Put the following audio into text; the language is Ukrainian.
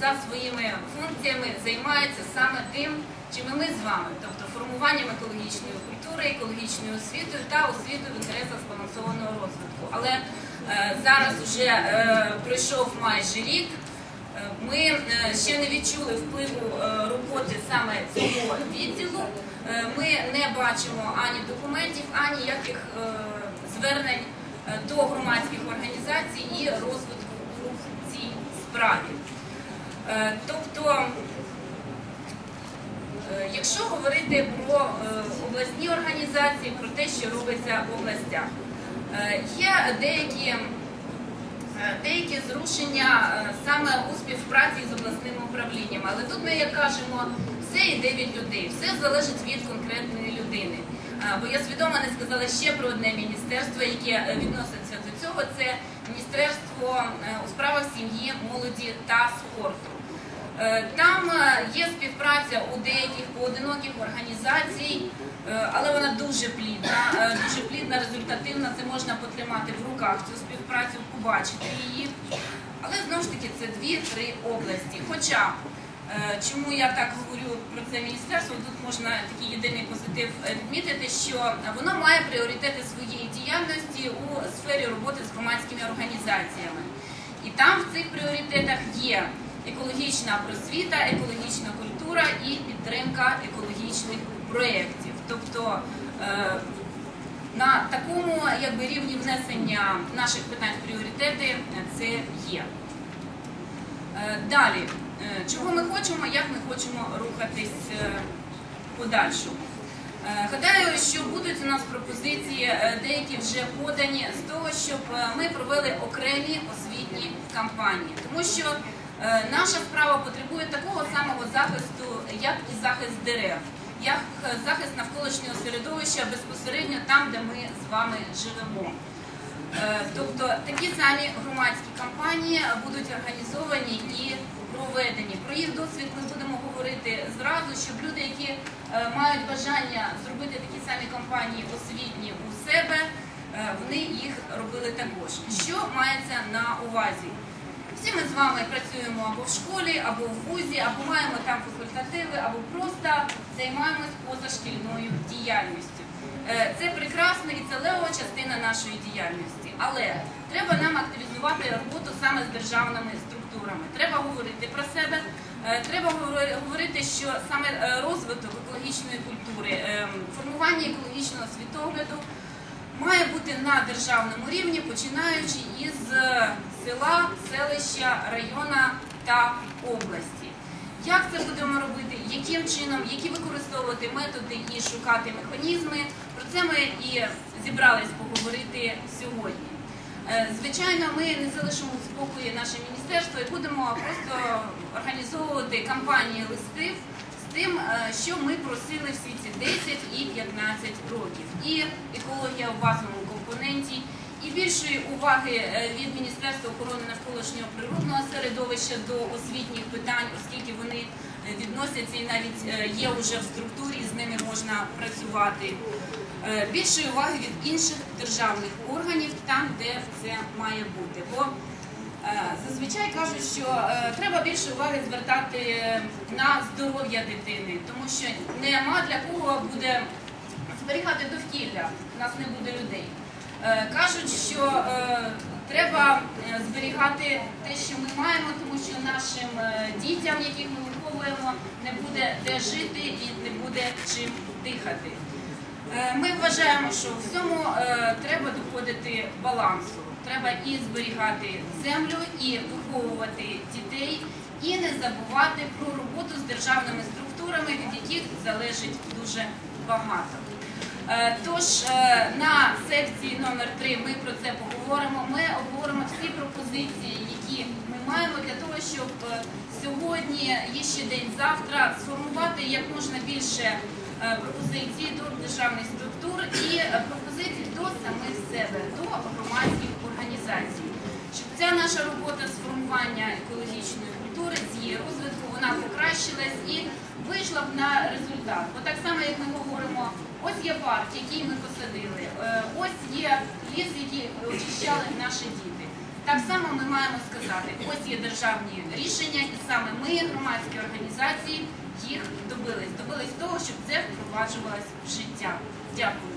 за своїми функціями займається саме тим, чим ми з вами, тобто формуванням екологічної культури, екологічною освітою та освітою в інтересах збалансованого розвитку. Але е, зараз вже е, пройшов майже рік. Е, Ми ще не відчули впливу роботи саме цього відділу. Ми не бачимо ані документів, ані ніяких е, звернень до громадських організацій і розвитку у цій справі. Е, Тобто, е, якщо говорити про е, обласні організації, про те, що робиться в областях, є деякі деякі зрушення саме у співпраці з обласним управлінням. Але тут ми як кажемо, все йде від людей, все залежить від конкретної людини. Бо я свідомо не сказала ще про одне міністерство, яке відноситься до цього. Це Міністерство е, у справах сім'ї, молоді та спорту. Е, Там е, є співпраця у деяких поодиноких організацій, але вона дуже плідна, дуже плідна, результативна. Це можна потримати в руках цю співпрацю, побачити її. Але знову ж таки це дві-три області. Хоча чому я так говорю про це міністерство, тут можна такий єдиний позитив е, відмітити, що воно має пріоритети своєї діяльності у сфері роботи з громадськими організаціями. І там в цих пріоритетах є екологічна просвіта, екологічна культура і підтримка екологічних проєктів. Тобто е, на такому якби, рівні внесення наших питань в пріоритети е, це є. Е, Далі, Е, чого ми хочемо, як ми хочемо рухатись е, подальшому. Е, Гадаю, що будуть у нас пропозиції, е, деякі вже подані з того, щоб е, ми провели окремі освітні кампанії, тому що е, наша справа потребує такого самого захисту, як і захист дерев, як е, захист навколишнього середовища безпосередньо там, де ми з вами живемо. Е, Тобто такі самі громадські кампанії будуть організовані і проведені. Про їх досвід ми будемо говорити зразу, щоб люди, які е, мають бажання зробити такі самі кампанії освітні у себе, е, вони їх робили також. Що мається на увазі? Всі ми з вами працюємо або в школі, або в вузі, або маємо там факультативи, або просто займаємось позашкільною діяльністю. Е, Це прекрасно і це лева частина нашої діяльності. Але треба нам активізувати роботу саме з державними структурами. Треба говорити про себе. е, Треба говорити, що саме е, розвиток екологічної культури, е, формування екологічного світогляду має бути на державному рівні, починаючи із села, селища, района та області. Як це будемо робити? Яким чином, які використовувати методи і шукати механізми? Про це ми і зібрались поговорити сьогодні. Е, Звичайно, ми не залишимо в спокої наше міністерство і будемо просто організовувати кампанії листів з тим, е, що ми просили всі ці 10 і 15 років. І екологія в базовому компоненті, і більшої уваги е, від Міністерства охорони навколишнього природного середовища до освітніх питань, оскільки вони відносяться і навіть е, є вже в структурі, з ними можна працювати. Е, Більшої уваги від інших державних органів там, де це має бути. Бо Е, Зазвичай кажуть, що треба більше уваги звертати на здоров'я дитини, тому що нема для кого буде зберігати довкілля, у нас не буде людей. Кажуть, що треба зберігати те, що ми маємо, тому що нашим дітям, яких ми виховуємо, не буде де жити і не буде чим дихати. Е, Ми вважаємо, що в цьому е, треба доходити балансу. Треба і зберігати землю, і виховувати дітей, і не забувати про роботу з державними структурами, від яких залежить дуже багато. Е, Тож на секції номер 3 ми про це поговоримо. Ми обговоримо всі пропозиції, які ми маємо для того, щоб е, сьогодні, є ще день завтра, сформувати як можна більше е, пропозицій до державних структур і е, пропозицій до самих себе, до громадських організацій. Щоб ця наша робота з формування екологічної культури, з її розвитку, вона покращилась і вийшла б на результат. Бо так само, як ми говоримо, ось є парк, який ми посадили, е, ось є ліс, який очищали наші діти. Так само ми маємо сказати, ось є державні рішення, і саме ми, громадські організації, їх добились. Добились того, щоб це впроваджувалось в життя. Дякую.